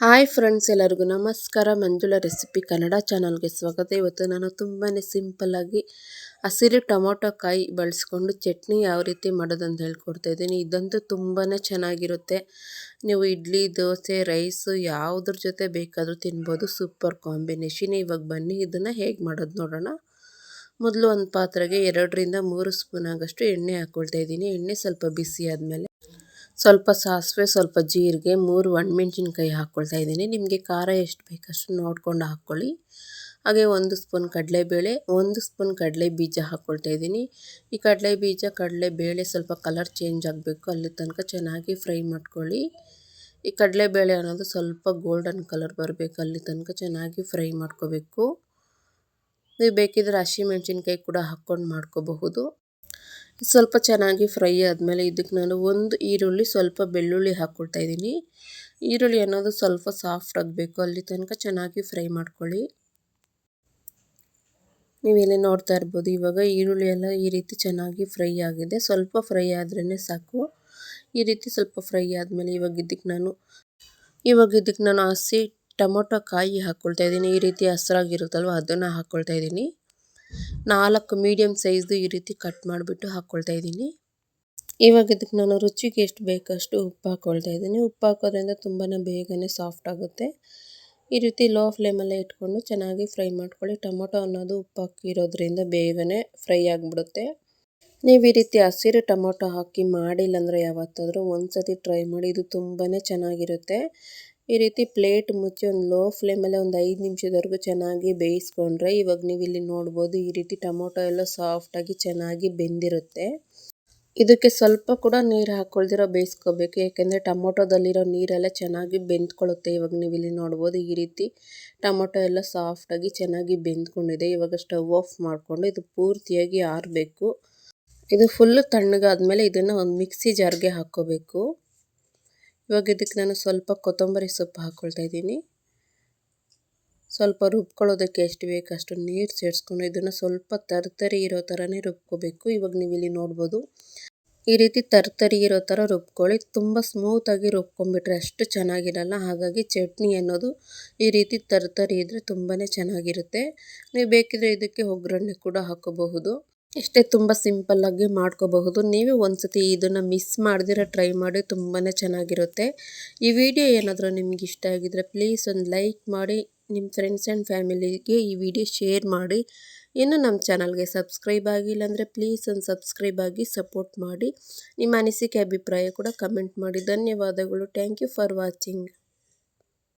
Hi friends, ಎಲ್ಲರಿಗೂ ನಮಸ್ಕಾರ. ಮಂಜುಳ recipe Kannada ಚಾನಲ್ಗೆ ಸ್ವಾಗತ. ಇವತ್ತು ನಾನು ತುಂಬಾ ಸಿಂಪಲ್ಲಾಗಿ ಹಸಿರು ಟೊಮೊಟೊ ಕಾಯಿ ಬಳಸ್ಕೊಂಡು ಚಟ್ನಿ ಯಾವ ರೀತಿ ಮಾಡೋದಂತ ಹೇಳ್ಕೊಡ್ತಾ ಇದ್ದೀನಿ. ಇದಂತೂ ತುಂಬಾ ಚೆನ್ನಾಗಿರುತ್ತೆ. ನೀವು ಇಡ್ಲಿ, ದೋಸೆ, ರೈಸು ಯಾವುದ್ರ ಜೊತೆ ಬೇಕಾದರೂ ತಿನ್ಬೋದು. Super combination. ಇವಾಗ ಬನ್ನಿ, ಇದನ್ನು ಹೇಗೆ ಮಾಡೋದು ನೋಡೋಣ. ಮೊದಲು ಒಂದು ಪಾತ್ರೆಗೆ ಎರಡರಿಂದ ಮೂರು ಸ್ಪೂನ್ ಆಗಷ್ಟು ಎಣ್ಣೆ ಹಾಕ್ಕೊಳ್ತಾ ಇದ್ದೀನಿ. ಎಣ್ಣೆ ಸ್ವಲ್ಪ ಬಿಸಿ ಆದಮೇಲೆ ಸ್ವಲ್ಪ ಸಾಸಿವೆ, ಸ್ವಲ್ಪ ಜೀರಿಗೆ, ಮೂರು ಒಣಮೆಣ್ಸಿನ್ಕಾಯಿ ಹಾಕ್ಕೊಳ್ತಾ ಇದ್ದೀನಿ. ನಿಮಗೆ ಖಾರ ಎಷ್ಟು ಬೇಕಷ್ಟು ನೋಡ್ಕೊಂಡು ಹಾಕ್ಕೊಳ್ಳಿ. ಹಾಗೆ ಒಂದು ಸ್ಪೂನ್ ಕಡಲೆಬೇಳೆ, ಒಂದು ಸ್ಪೂನ್ ಕಡಲೆ ಬೀಜ ಹಾಕ್ಕೊಳ್ತಾ ಇದ್ದೀನಿ. ಈ ಕಡಲೆ ಬೀಜ ಕಡಲೆ ಬೇಳೆ ಸ್ವಲ್ಪ ಕಲರ್ ಚೇಂಜ್ ಆಗಬೇಕು. ಅಲ್ಲಿ ತನಕ ಚೆನ್ನಾಗಿ ಫ್ರೈ ಮಾಡ್ಕೊಳ್ಳಿ. ಈ ಕಡಲೆಬೇಳೆ ಅನ್ನೋದು ಸ್ವಲ್ಪ ಗೋಲ್ಡನ್ ಕಲರ್ ಬರಬೇಕು. ಅಲ್ಲಿ ತನಕ ಚೆನ್ನಾಗಿ ಫ್ರೈ ಮಾಡ್ಕೋಬೇಕು. ನೀವು ಬೇಕಿದ್ರೆ ಹಸಿಮೆಣ್ಸಿನ್ಕಾಯಿ ಕೂಡ ಹಾಕ್ಕೊಂಡು ಮಾಡ್ಕೋಬಹುದು. ಸ್ವಲ್ಪ ಚೆನ್ನಾಗಿ ಫ್ರೈ ಆದಮೇಲೆ ಇದಕ್ಕೆ ನಾನು ಒಂದು ಈರುಳ್ಳಿ, ಸ್ವಲ್ಪ ಬೆಳ್ಳುಳ್ಳಿ ಹಾಕ್ಕೊಳ್ತಾ ಇದ್ದೀನಿ. ಈರುಳ್ಳಿ ಅನ್ನೋದು ಸ್ವಲ್ಪ ಸಾಫ್ಟ್ ಆಗಬೇಕು. ಅಲ್ಲಿ ತನಕ ಚೆನ್ನಾಗಿ ಫ್ರೈ ಮಾಡ್ಕೊಳ್ಳಿ. ನೀವಿಲ್ಲಿ ನೋಡ್ತಾ ಇರ್ಬೋದು, ಇವಾಗ ಈರುಳ್ಳಿ ಎಲ್ಲ ಈ ರೀತಿ ಚೆನ್ನಾಗಿ ಫ್ರೈ ಆಗಿದೆ. ಸ್ವಲ್ಪ ಫ್ರೈ ಆದ್ರೇ ಸಾಕು. ಈ ರೀತಿ ಸ್ವಲ್ಪ ಫ್ರೈ ಆದಮೇಲೆ ಇವಾಗ ಇದಕ್ಕೆ ನಾನು, ಇವಾಗ ಇದಕ್ಕೆ ನಾನು ಹಸಿ ಟೊಮೊಟೊ ಕಾಯಿ ಹಾಕ್ಕೊಳ್ತಾ ಇದ್ದೀನಿ. ಈ ರೀತಿ ಹಸ್ರಾಗಿರುತ್ತಲ್ವ, ಅದನ್ನು ಹಾಕ್ಕೊಳ್ತಾ ಇದ್ದೀನಿ. ನಾಲ್ಕು ಮೀಡಿಯಮ್ ಸೈಜ್ದು ಈ ರೀತಿ ಕಟ್ ಮಾಡಿಬಿಟ್ಟು ಹಾಕ್ಕೊಳ್ತಾ ಇದ್ದೀನಿ. ಇವಾಗ ಇದಕ್ಕೆ ನಾನು ರುಚಿಗೆ ಎಷ್ಟು ಬೇಕಷ್ಟು ಉಪ್ಪು ಹಾಕ್ಕೊಳ್ತಾ ಇದ್ದೀನಿ. ಉಪ್ಪು ಹಾಕೋದ್ರಿಂದ ತುಂಬಾ ಬೇಗನೆ ಸಾಫ್ಟ್ ಆಗುತ್ತೆ. ಈ ರೀತಿ ಲೋ ಫ್ಲೇಮಲ್ಲೇ ಇಟ್ಕೊಂಡು ಚೆನ್ನಾಗಿ ಫ್ರೈ ಮಾಡ್ಕೊಳ್ಳಿ. ಟೊಮೊಟೊ ಅನ್ನೋದು ಉಪ್ಪು ಹಾಕಿರೋದ್ರಿಂದ ಬೇಗನೆ ಫ್ರೈ ಆಗಿಬಿಡುತ್ತೆ. ನೀವು ಈ ರೀತಿ ಹಸಿರು ಟೊಮೊಟೊ ಹಾಕಿ ಮಾಡಿಲ್ಲ ಅಂದರೆ ಯಾವತ್ತಾದರೂ ಒಂದು ಸತಿ ಟ್ರೈ ಮಾಡಿ, ಇದು ತುಂಬಾ ಚೆನ್ನಾಗಿರುತ್ತೆ. ಈ ರೀತಿ ಪ್ಲೇಟ್ ಮುಚ್ಚಿ ಒಂದು ಲೋ ಫ್ಲೇಮಲ್ಲೇ ಒಂದು ಐದು ನಿಮಿಷದವರೆಗೂ ಚೆನ್ನಾಗಿ ಬೇಯಿಸ್ಕೊಂಡ್ರೆ ಇವಾಗ ನೀವು ಇಲ್ಲಿ ನೋಡ್ಬೋದು ಈ ರೀತಿ ಟೊಮೊಟೊ ಎಲ್ಲ ಸಾಫ್ಟಾಗಿ ಚೆನ್ನಾಗಿ ಬೆಂದಿರುತ್ತೆ. ಇದಕ್ಕೆ ಸ್ವಲ್ಪ ಕೂಡ ನೀರು ಹಾಕ್ಕೊಳ್ದಿರೋ ಬೇಯಿಸ್ಕೋಬೇಕು, ಯಾಕೆಂದರೆ ಟೊಮೊಟೊದಲ್ಲಿರೋ ನೀರೆಲ್ಲ ಚೆನ್ನಾಗಿ ಬೆಂದ್ಕೊಳ್ಳುತ್ತೆ ಇವಾಗ ನೀವು ಇಲ್ಲಿ ನೋಡ್ಬೋದು. ಈ ರೀತಿ ಟೊಮೊಟೊ ಎಲ್ಲ ಸಾಫ್ಟಾಗಿ ಚೆನ್ನಾಗಿ ಬೆಂದ್ಕೊಂಡಿದೆ. ಇವಾಗ ಸ್ಟವ್ ಆಫ್ ಮಾಡಿಕೊಂಡು ಇದು ಪೂರ್ತಿಯಾಗಿ ಆರಬೇಕು. ಇದು ಫುಲ್ಲು ತಣ್ಣಗಾದ್ಮೇಲೆ ಇದನ್ನು ಒಂದು ಮಿಕ್ಸಿ ಜಾರ್ಗೆ ಹಾಕ್ಕೋಬೇಕು. ಇವಾಗ ಇದಕ್ಕೆ ನಾನು ಸ್ವಲ್ಪ ಕೊತ್ತಂಬರಿ ಸೊಪ್ಪು ಹಾಕ್ಕೊಳ್ತಾ ಇದ್ದೀನಿ. ಸ್ವಲ್ಪ ರುಬ್ಕೊಳ್ಳೋದಕ್ಕೆ ಎಷ್ಟು ಬೇಕು ಅಷ್ಟು ನೀರು ಸೇರಿಸ್ಕೊಂಡು ಇದನ್ನು ಸ್ವಲ್ಪ ತರ್ತರಿ ಇರೋ ಥರನೇ ರುಬ್ಕೋಬೇಕು. ಇವಾಗ ನೀವು ಇಲ್ಲಿ ನೋಡ್ಬೋದು. ಈ ರೀತಿ ತರ್ತರಿ ಇರೋ ಥರ ರುಬ್ಕೊಳ್ಳಿ. ತುಂಬ ಸ್ಮೂತಾಗಿ ರುಬ್ಕೊಂಬಿಟ್ರೆ ಅಷ್ಟು ಚೆನ್ನಾಗಿರಲ್ಲ. ಹಾಗಾಗಿ ಚಟ್ನಿ ಅನ್ನೋದು ಈ ರೀತಿ ತರ್ತರಿ ಇದ್ದರೆ ತುಂಬಾ ಚೆನ್ನಾಗಿರುತ್ತೆ. ನೀವು ಬೇಕಿದ್ರೆ ಇದಕ್ಕೆ ಒಗ್ಗರಣೆ ಕೂಡ ಹಾಕೋಬಹುದು. ಇಷ್ಟೇ ತುಂಬ ಸಿಂಪಲ್ಲಾಗಿ ಮಾಡ್ಕೋಬಹುದು. ನೀವು ಒಂದ್ಸತಿ ಇದನ್ನು ಮಿಸ್ ಮಾಡ್ದಿರ ಟ್ರೈ ಮಾಡಿ ತುಂಬಾ ಚೆನ್ನಾಗಿರುತ್ತೆ. ಈ ವಿಡಿಯೋ ಏನಾದರೂ ನಿಮ್ಗೆ ಇಷ್ಟ ಆಗಿದ್ರೆ ಪ್ಲೀಸ್ ಒಂದು ಲೈಕ್ ಮಾಡಿ ನಿಮ್ಮ ಫ್ರೆಂಡ್ಸ್ ಆ್ಯಂಡ್ ಫ್ಯಾಮಿಲಿಗೆ ಈ ವಿಡಿಯೋ ಶೇರ್ ಮಾಡಿ. ಇನ್ನು ನಮ್ಮ ಚಾನಲ್ಗೆ ಸಬ್ಸ್ಕ್ರೈಬ್ ಆಗಿಲ್ಲ ಅಂದರೆ ಪ್ಲೀಸ್ ಒಂದು ಸಬ್ಸ್ಕ್ರೈಬ್ ಆಗಿ ಸಪೋರ್ಟ್ ಮಾಡಿ. ನಿಮ್ಮ ಅನಿಸಿಕೆ, ಅಭಿಪ್ರಾಯ ಕೂಡ ಕಮೆಂಟ್ ಮಾಡಿ. ಧನ್ಯವಾದಗಳು. Thank you for watching